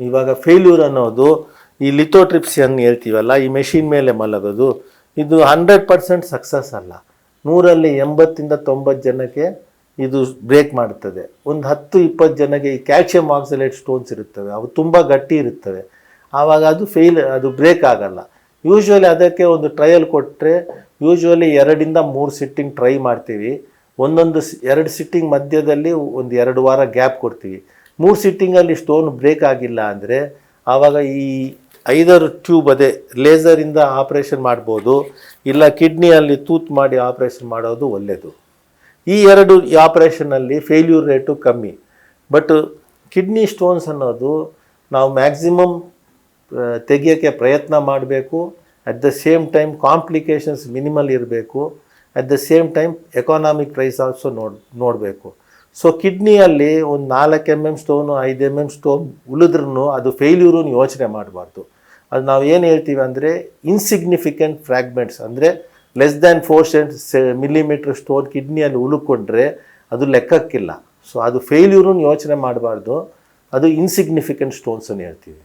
ಇವಾಗ ಫೇಲ್ಯೂರ್ ಅನ್ನೋದು ಈ ಲಿಥೋಟ್ರಿಪ್ಸಿ ಅನ್ನು ಹೇಳ್ತೀವಲ್ಲ, ಈ ಮೆಷಿನ್ ಮೇಲೆ ಮಲಗೋದು, ಇದು ಹಂಡ್ರೆಡ್ ಪರ್ಸೆಂಟ್ ಸಕ್ಸಸ್ ಅಲ್ಲ. ನೂರಲ್ಲಿ ಎಂಬತ್ತಿಂದ ತೊಂಬತ್ತು ಜನಕ್ಕೆ ಇದು ಬ್ರೇಕ್ ಮಾಡ್ತದೆ. ಒಂದು ಹತ್ತು, ಇಪ್ಪತ್ತು ಜನಕ್ಕೆ ಈ ಕ್ಯಾಲ್ಸಿಯಂ ಆಕ್ಸಲೇಟ್ ಸ್ಟೋನ್ಸ್ ಇರುತ್ತವೆ, ಅವು ತುಂಬ ಗಟ್ಟಿ ಇರುತ್ತವೆ. ಆವಾಗ ಅದು ಫೇಲ್ ಅದು ಬ್ರೇಕ್ ಆಗಲ್ಲ. ಯೂಶ್ವಲಿ ಅದಕ್ಕೆ ಒಂದು ಟ್ರಯಲ್ ಕೊಟ್ಟರೆ ಯೂಶ್ವಲಿ ಎರಡಿಂದ ಮೂರು ಸಿಟ್ಟಿಂಗ್ ಟ್ರೈ ಮಾಡ್ತೀವಿ. ಒಂದೊಂದು ಎರಡು ಸಿಟ್ಟಿಂಗ್ ಮಧ್ಯದಲ್ಲಿ ಒಂದು ಎರಡು ವಾರ ಗ್ಯಾಪ್ ಕೊಡ್ತೀವಿ. ಮೂರು ಸಿಟ್ಟಿಂಗಲ್ಲಿ ಸ್ಟೋನ್ ಬ್ರೇಕ್ ಆಗಿಲ್ಲ ಅಂದರೆ ಆವಾಗ ಈ ಐದಾರು ಟ್ಯೂಬ್ ಅದೇ ಲೇಸರಿಂದ ಆಪ್ರೇಷನ್ ಮಾಡ್ಬೋದು, ಇಲ್ಲ ಕಿಡ್ನಿಯಲ್ಲಿ ತೂತ್ ಮಾಡಿ ಆಪ್ರೇಷನ್ ಮಾಡೋದು ಒಳ್ಳೆಯದು ಈ ಎರಡು ಆಪ್ರೇಷನಲ್ಲಿ ಫೇಲ್ಯೂರ್ ರೇಟು ಕಮ್ಮಿ. ಬಟ್ ಕಿಡ್ನಿ ಸ್ಟೋನ್ಸ್ ಅನ್ನೋದು ನಾವು ಮ್ಯಾಕ್ಸಿಮಮ್ ತೆಗಿಯೋಕ್ಕೆ ಪ್ರಯತ್ನ ಮಾಡಬೇಕು at the same time complications minimal ಇರಬೇಕು at the same time economic price also ನೋಡ್, ನೋಡಬೇಕು. ಸೊ ಕಿಡ್ನಿಯಲ್ಲಿ ಒಂದು ನಾಲ್ಕು ಎಂ ಎಂ ಸ್ಟೋನು ಐದು ಎಂ ಎಂ ಸ್ಟೋನ್ ಉಳಿದ್ರೂ ಅದು ಫೇಲ್ಯೂರು ಯೋಚನೆ ಮಾಡಬಾರ್ದು. ಅದು ನಾವು ಏನು ಹೇಳ್ತೀವಿ ಅಂದರೆ ಇನ್ಸಿಗ್ನಿಫಿಕೆಂಟ್ ಫ್ರ್ಯಾಗ್ಮೆಂಟ್ಸ್ ಅಂದರೆ less than four cent millimetre stone ಕಿಡ್ನಿಯಲ್ಲಿ ಉಳುಕೊಂಡ್ರೆ ಅದು ಲೆಕ್ಕಕ್ಕಿಲ್ಲ. ಸೊ ಅದು ಫೇಲ್ಯೂರು ಯೋಚನೆ ಮಾಡಬಾರ್ದು. ಅದು ಇನ್ಸಿಗ್ನಿಫಿಕೆಂಟ್ ಸ್ಟೋನ್ಸ್ ಅಂತ ಹೇಳ್ತೀವಿ.